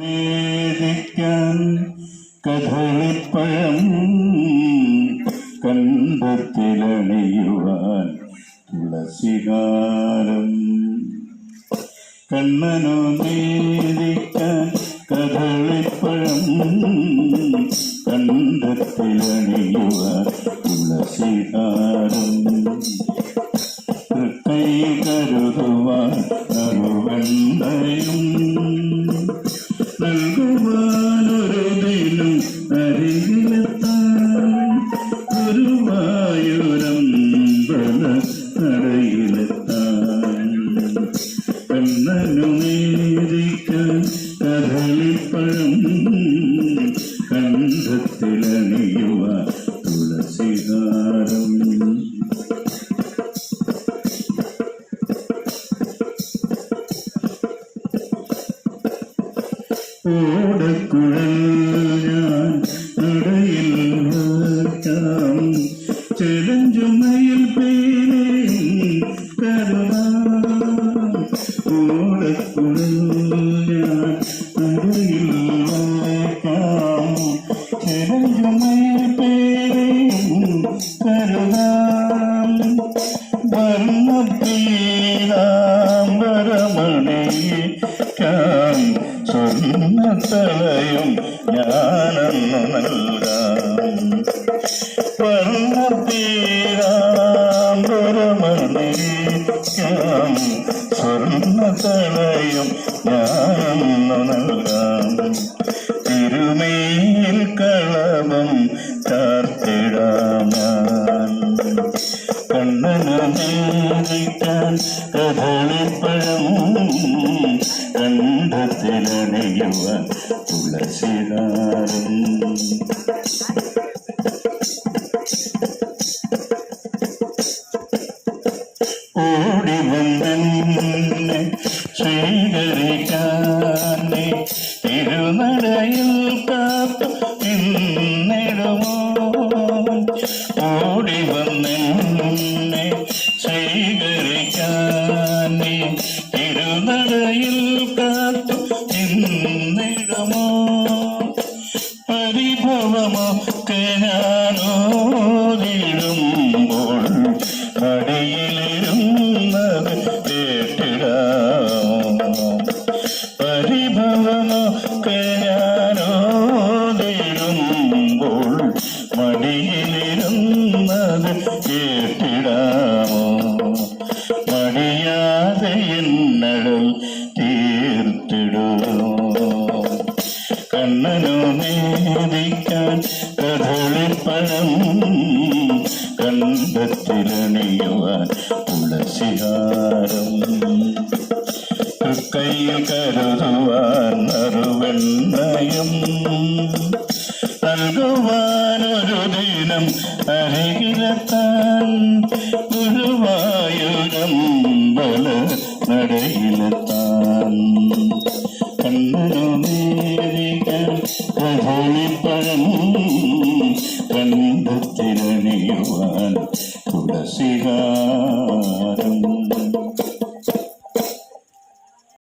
വേദിക്കാൻ കഥളിപ്പഴം കണ്ടത്തിലണിയുവാൻ തുളസികാരം കണ്ണനോ വേദിക്കാൻ കഥളിപ്പഴം കണ്ടത്തിലണിയുവാൻ തുളസികാരം കൈ കരുതുവാൻ നറുവെണ്ണയും കണ്ണനു നേരിക്കാൻ കഥളിപ്പഴം കണ്ഠത്തിലണിയുവ തുളസിഹാരം ഓടക്കുഴൽ വർണപ്പീരാംബരമണിക്കാം സ്വർണത്തലയും ഞാനെന്നു നൽകാം. വർണപ്പീരാംബരമണിക്കാം സ്വർണത്തലയും ഞാനെന്നു നൽകാം. കണ്ണനു നേരിക്കാൻ കഥളിപ്പഴം കണ്ഠത്തിലണിയുവാൻ തുളസിതാരം ഓടി വന്നെ സ്വീകരിക്കാനെ തിരുനടയിൽ കാത്തു നിന്നിടുമോ ഓടി തിരുനടയിൽ കാത്തു നിന്നിടുമോ പരിഭവമൊക്കെ ഞാനോതിടുമ്പോൾ മടിയിലിരുന്നത് കണ്ണനു നേദിക്കാൻ കഥളിപ്പഴം കണ്ടത്തിലണിയുവാൻ തുളസിഹാരം. കൈയിൽ കരുതുവാൻ നറുവെണ്ണയും നൽകുവാനൊരു ദിനം അരികിലെത്താൻ ഗുരുവായൂരമ്പല നടയിലെത്താൻ. കണ്ണനു നേരിക്കാൻ കഥളിപ്പഴം കണ്ടത്തിലണിയുവാൻ തുളസിഹാരം